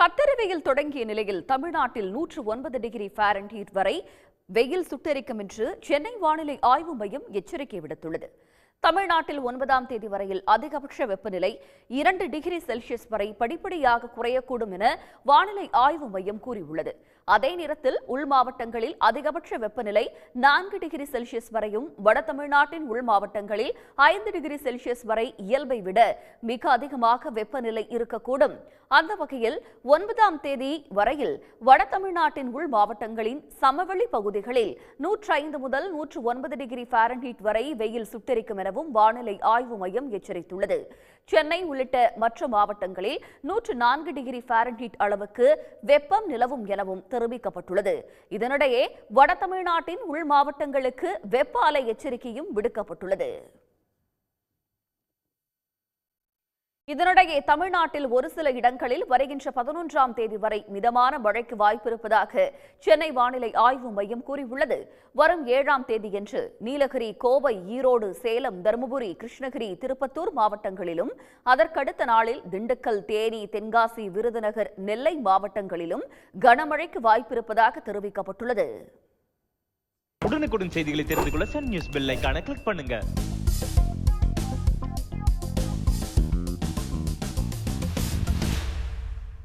கத்தரிவையில் தொடங்கிய நிலையில் தமிழ்நாட்டில் நூற்று ஒன்பது டிகிரி ஃபாரன்ஹீட் வரை வெயில் சுட்டெரிக்கும் என்று சென்னை வானிலை ஆய்வு மையம் எச்சரிக்கை விடுத்துள்ளது. தமிழ்நாட்டில் ஒன்பதாம் தேதி வரையில் அதிகபட்ச வெப்பநிலை இரண்டு டிகிரி செல்சியஸ் வரை படிப்படியாக குறையக்கூடும் என வானிலை ஆய்வு மையம் கூறியுள்ளது. அதே நேரத்தில் உள் மாவட்டங்களில் அதிகபட்ச வெப்பநிலை நான்கு டிகிரி செல்சியஸ் வரையும் வட தமிழ்நாட்டின் உள் மாவட்டங்களில் ஐந்து டிகிரி செல்சியஸ் வரை இயல்பை விட மிக அதிகமாக வெப்பநிலை இருக்கக்கூடும். அந்த வகையில் ஒன்பதாம் தேதி வரையில் வட தமிழ்நாட்டின் உள் மாவட்டங்களின் சமவெளி பகுதிகளில் நூற்று ஐந்து முதல் நூற்று ஒன்பது டிகிரி ஃபாரன்ஹீட் வரை வெயில் சுட்டெரிக்கும் எனவும் வானிலை ஆய்வு மையம் எச்சரித்துள்ளது. சென்னை உள்ளிட்ட மற்ற மாவட்டங்களில் நூற்று நான்கு டிகிரி ஃபாரன்ஹீட் அளவுக்கு வெப்பம் நிலவும் எனவும் தெரிவிக்கப்பட்டுள்ளது. இதனிடையே வட தமிழ்நாட்டின் உள் மாவட்டங்களுக்கு வெப்ப அலை எச்சரிக்கையும் விடுக்கப்பட்டுள்ளது. இதனிடையே தமிழ்நாட்டில் ஒரு சில இடங்களில் வருகின்ற பதினொன்றாம் தேதி வரை மிதமான மழைக்கு வாய்ப்பிருப்பதாக சென்னை வானிலை ஆய்வு மையம் கூறியுள்ளது. வரும் ஏழாம் தேதியன்று நீலகிரி கோவை ஈரோடு சேலம் தருமபுரி கிருஷ்ணகிரி திருப்பத்தூர் மாவட்டங்களிலும் அதற்கடுத்த நாளில் திண்டுக்கல் தேனி தென்காசி விருதுநகர் நெல்லை மாவட்டங்களிலும் கனமழைக்கு வாய்ப்பிருப்பதாக தெரிவிக்கப்பட்டுள்ளது. உடனுக்குடன் செய்திகளை தெரிந்து கொள்ள சன் நியூஸ் பெல்லைக்கான கிளிக் பண்ணுங்க.